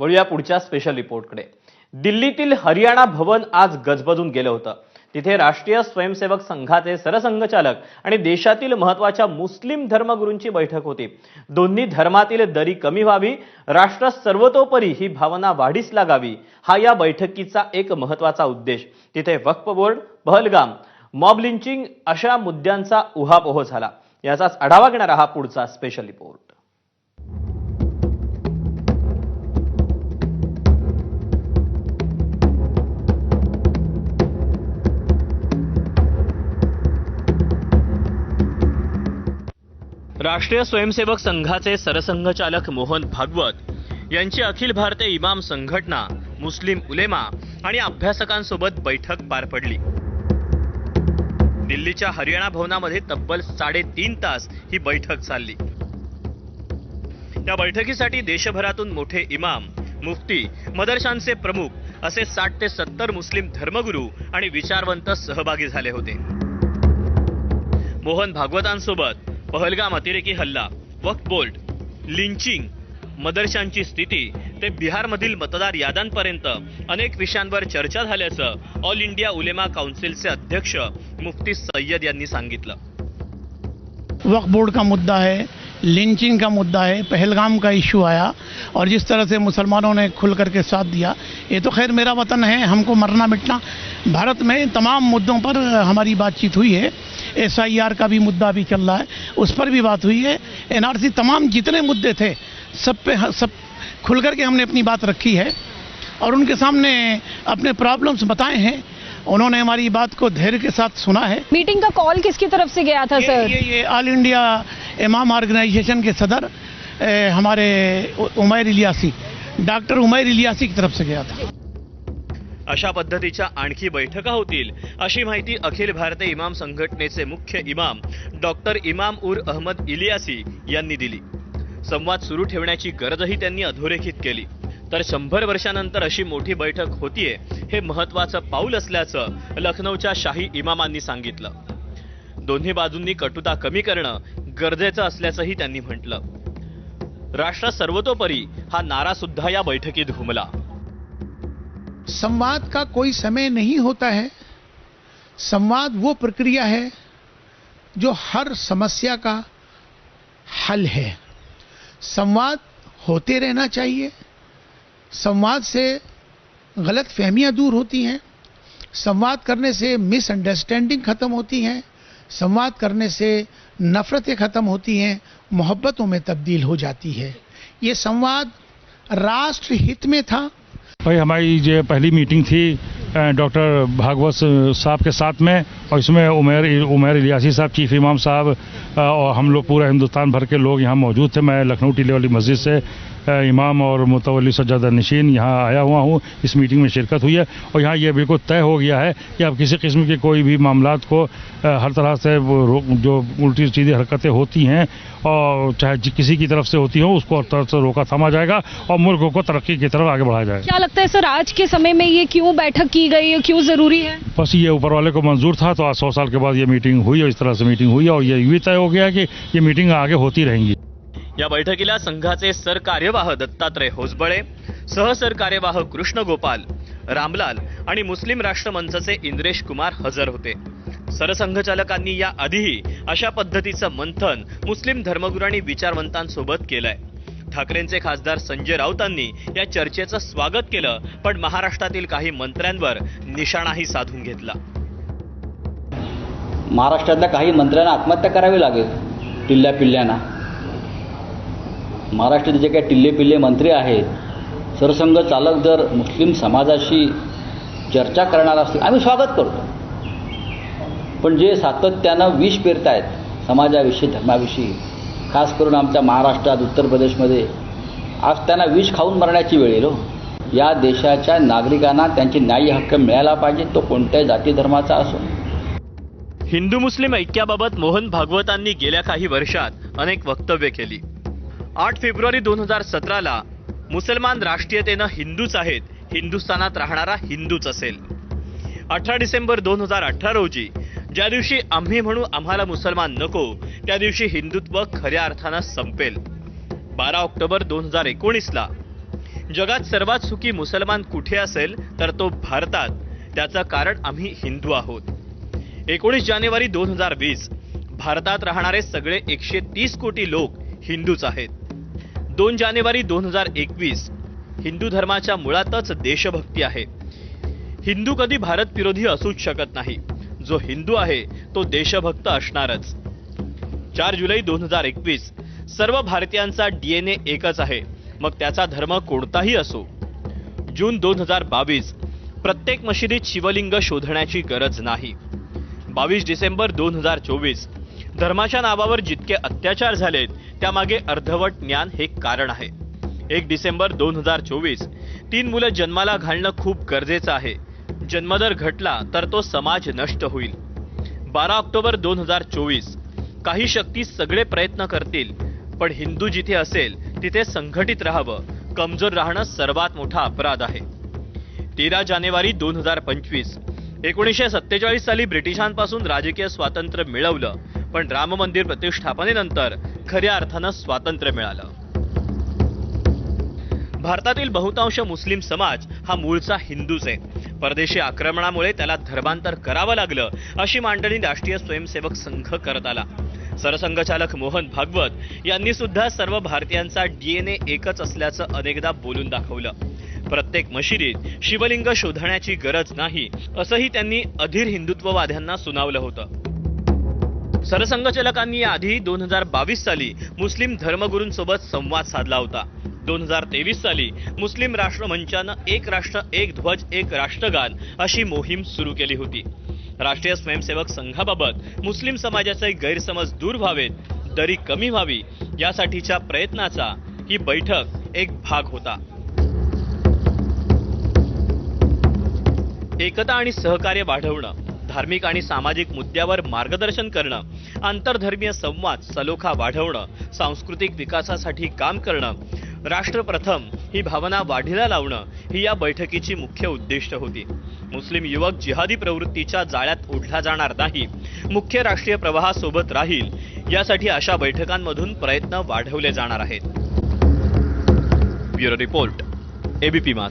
वळूया पुढच्या स्पेशल रिपोर्टकडे दिल्लीतील हरियाणा भवन आज गजबजून गेलं होतं. तिथे राष्ट्रीय स्वयंसेवक संघाचे सरसंघचालक आणि देशातील महत्त्वाच्या मुस्लिम धर्मगुरूंची बैठक होती. दोन्ही धर्मातील दरी कमी व्हावी राष्ट्र सर्वतोपरी ही भावना वाढीस लागावी हा या बैठकीचा एक महत्त्वाचा उद्देश. तिथे Waqf board Pahalgam mob lynching अशा मुद्द्यांचा उहापोह झाला. याचाच आढावा घेणारा हा पुढचा स्पेशल रिपोर्ट राष्ट्रीय स्वयंसेवक संघाचे सरसंघचालक मोहन भागवत यांची अखिल भारतीय इमाम संघटना मुस्लिम उलेमा आणि अभ्यासकांसोबत बैठक पार पडली. दिल्लीच्या हरियाणा भवनामध्ये तब्बल साडेतीन तास ही बैठक चालली. या बैठकीसाठी देशभरातून मोठे इमाम मुफ्ती मदरशांचे प्रमुख असे साठ ते सत्तर मुस्लिम धर्मगुरू आणि विचारवंत सहभागी झाले होते. मोहन भागवतांसोबत पहलगाम अतिरेकी हल्ला वक्त बोर्ड, लिंचिंग, मदरशांची स्थिती, ते बिहारमधील मतदार याद्यांपर्यंत अनेक विषयांवर चर्चा झाल्याचं ऑल इंडिया उलेमा काउन्सिलचे अध्यक्ष मुफ्ती सय्यद यांनी सांगितलं. वक्फ बोर्ड का मुद्दा है, लिंचिंग का मुद्दा है, पहलगाम का इशू आया और जिस तरह से मुसलमानों ने खुल करके साथ दिया, ये तो खैर मेरा वतन है, हमको मरना मिटना। भारत में तमाम मुद्दों पर हमारी बातचीत हुई है। एस का भी मुद्दा भी चल रहा है। उस पर भी बात हुई है। एनआरसी तमाम जितने मुद्दे थे सब पे सब खुल करके हमने अपनी बात रखी है और उनके सामने अपने प्रॉब्लम्स बताए हैं। उन्होंने हमारी बात को धैर्य के साथ सुना है। मीटिंग का कॉल किसकी तरफ़ से गया था ये, सर? ये ये ऑल इंडिया इमाम ऑर्गेनाइजेशन के सदर ए, हमारे उमैर इलियासी डॉक्टर उमैर इलियासी की तरफ़ से गया था। अशा पद्धतीच्या आणखी बैठका होतील अशी माहिती अखिल भारतीय इमाम संघटनेचे मुख्य इमाम डॉक्टर इमाम उर अहमद इलियासी यांनी दिली. संवाद सुरू ठेवण्याची गरजही त्यांनी अधोरेखित केली. तर शंभर वर्षानंतर अशी मोठी बैठक होतीये हे महत्वाचं पाऊल असल्याचं लखनौच्या शाही इमामांनी सांगितलं. दोन्ही बाजूंनी कटुता कमी करणं गरजेचं असल्याचंही त्यांनी म्हटलं. राष्ट्र सर्वतोपरी हा नारा सुद्धा या बैठकीत घुमला. संवाद का कोई समय नहीं होता है। संवाद वो प्रक्रिया है जो हर समस्या का हल है। संवाद होते रहना चाहिए। संवाद से गलत फहमियाँ दूर होती हैं। संवाद करने से मिसअंडरस्टैंडिंग खत्म होती हैं। संवाद करने से नफरतें खत्म होती हैं। मोहब्बतों में तब्दील हो जाती है। ये संवाद राष्ट्र हित में था। भाई, हमारी जो पहली मीटिंग थी डॉक्टर भागवत साहब के साथ में, और इसमें उमेर उमेर इलियासी साहब चीफ इमाम साहब और हम लोग पूरा हिंदुस्तान भर के लोग यहाँ मौजूद थे। मैं लखनऊ टीले वाली मस्जिद से इमाम और मुतवली सज्जादा नशीन यहाँ आया हुआ हूँ इस मीटिंग में शिरकत हुई है और यहाँ ये बिल्कुल तय हो गया है कि अब किसी किस्म के कोई भी मामला को हर तरह से वो जो उल्टी सीधी हरकतें होती हैं और चाहे किसी की तरफ़ से होती हो उसको हर तरह से रोका थमा जाएगा और मुल्क को तरक्की की तरफ़ आगे बढ़ाया जाएगा। क्या लगता है सर आज के समय में ये क्यों बैठक की गई है क्यों ज़रूरी है? बस ये ऊपर वाले को मंजूर था तो आज सौ साल के बाद ये मीटिंग हुई और इस तरह से मीटिंग हुई और ये भी तय हो गया कि ये मीटिंग आगे होती रहेंगी। या बैठकीला संघाचे सरकार्यवाह दत्तात्रय होसबळे सहसरकार्यवाह कृष्ण गोपाल रामलाल आणि मुस्लिम राष्ट्र मंचचे इंद्रेश कुमार हजर होते. सरसंघचालकांनी या आधीही अशा पद्धतीचं मंथन मुस्लिम धर्मगुरू आणि विचारवंतांसोबत केलंय. ठाकरेंचे खासदार संजय राऊतांनी या चर्चेचं स्वागत केलं पण महाराष्ट्रातील काही मंत्र्यांवर निशाणाही साधून घेतला. महाराष्ट्रातल्या काही मंत्र्यांना आत्महत्या करावी लागेल टिल्ल्या पिल्ल्यांना. महाराष्ट्राचे जे काही टिल्ले पिल्ले मंत्री आहेत सरसंघ चालक जर मुस्लिम समाजाशी चर्चा करणार असतील आम्ही स्वागत करतो. पण जे सातत्यानं विष पेरतायत समाजाविषयी धर्माविषयी खास करून आमच्या महाराष्ट्रात उत्तर प्रदेशमध्ये आज त्यांना विष खाऊन मरण्याची वेळ येईल हो. या देशाच्या नागरिकांना त्यांचे न्याय्य हक्क मिळायला पाहिजे तो कोणत्याही जाती धर्माचा असो. हिंदू मुस्लिम ऐक्याबाबत मोहन भागवतांनी गेल्या काही वर्षात अनेक वक्तव्य केली. आठ फेब्रुवारी दोन हजार सतराला मुसलमान राष्ट्रीयतेनं हिंदूच आहेत हिंदुस्थानात राहणारा हिंदूच असेल. अठरा डिसेंबर दोन हजार अठरा रोजी ज्या दिवशी आम्ही म्हणू आम्हाला मुसलमान नको त्या दिवशी हिंदुत्व खऱ्या अर्थानं संपेल. बारा ऑक्टोबर दोन हजार एकोणीसला जगात सर्वात सुखी मुसलमान कुठे असेल तर तो भारतात. त्याचं कारण आम्ही हिंदू आहोत. एकोणीस जानेवारी दोन हजार वीस भारतात राहणारे सगळे एकशे तीस कोटी लोक हिंदूच आहेत. दोन जानेवारी दोन हजार एकवीस हिंदू धर्माच्या मुळातच देशभक्ती आहे. हिंदू कधी भारत विरोधी असूच शकत नाही. जो हिंदू आहे तो देशभक्त असणारच. चार जुलै दोन हजार एकवीस सर्व भारतीयांचा डीएनए एकच आहे. मग त्याचा धर्म कोणताही असो. जून दोन हजार बावीस प्रत्येक मशिदीत शिवलिंग शोधण्याची गरज नाही. बावीस डिसेंबर दोन हजार चोवीस धर्माच्या नावावर जितके अत्याचार झालेत त्यामागे अर्धवट ज्ञान हे कारण आहे. एक डिसेंबर दोन हजार चोवीस तीन मुलं जन्माला घालणं खूप गरजेचं आहे. जन्मदर घटला तर तो समाज नष्ट होईल. बारा ऑक्टोबर दोन हजार चोवीस काही शक्ती सगळे प्रयत्न करतील पण हिंदू जिथे असेल तिथे संघटित राहावं कमजोर राहणं सर्वात मोठा अपराध आहे. तेरा जानेवारी दोन हजार पंचवीस एकोणीसशे सत्तेचाळीस साली ब्रिटिशांपासून राजकीय स्वातंत्र्य मिळवलं पण राम मंदिर प्रतिष्ठापनेनंतर खऱ्या अर्थानं स्वातंत्र्य मिळालं. भारतातील बहुतांश मुस्लिम समाज हा मूळचा हिंदूच आहे. परदेशी आक्रमणामुळे त्याला धर्मांतर करावं लागलं अशी मांडणी राष्ट्रीय स्वयंसेवक संघ करत आला. सरसंघचालक मोहन भागवत यांनी सुद्धा सर्व भारतीयांचा डीएनए एकच असल्याचं अनेकदा बोलून दाखवलं. प्रत्येक मशिदीत शिवलिंग शोधण्याची गरज नाही असंही त्यांनी अधीर हिंदुत्ववाद्यांना सुनावलं होतं. सरसंघचालकांनी आधी दोन हजार बावीस साली मुस्लिम धर्मगुरूंसोबत संवाद साधला होता. दोन हजार तेवीस साली मुस्लिम राष्ट्र मंचानं एक राष्ट्र एक ध्वज एक राष्ट्रगान अशी मोहीम सुरू केली होती. राष्ट्रीय स्वयंसेवक संघाबाबत मुस्लिम समाजाचे गैरसमज दूर व्हावेत दरी कमी व्हावी यासाठीच्या प्रयत्नाचा ही बैठक एक भाग होता. एकता आणि सहकार्य वाढवणं धार्मिक आणि सामाजिक मुद्द्यावर मार्गदर्शन करणं आंतरधर्मीय संवाद सलोखा वाढवणं सांस्कृतिक विकासासाठी काम करणं राष्ट्रप्रथम ही भावना वाढीला लावणं ही या बैठकीची मुख्य उद्दिष्ट होती. मुस्लिम युवक जिहादी प्रवृत्तीच्या जाळ्यात ओढला जाणार नाही मुख्य राष्ट्रीय प्रवाहासोबत राहील यासाठी अशा बैठकांमधून प्रयत्न वाढवले जाणार आहेत. ब्युरो रिपोर्ट एबीपी मास.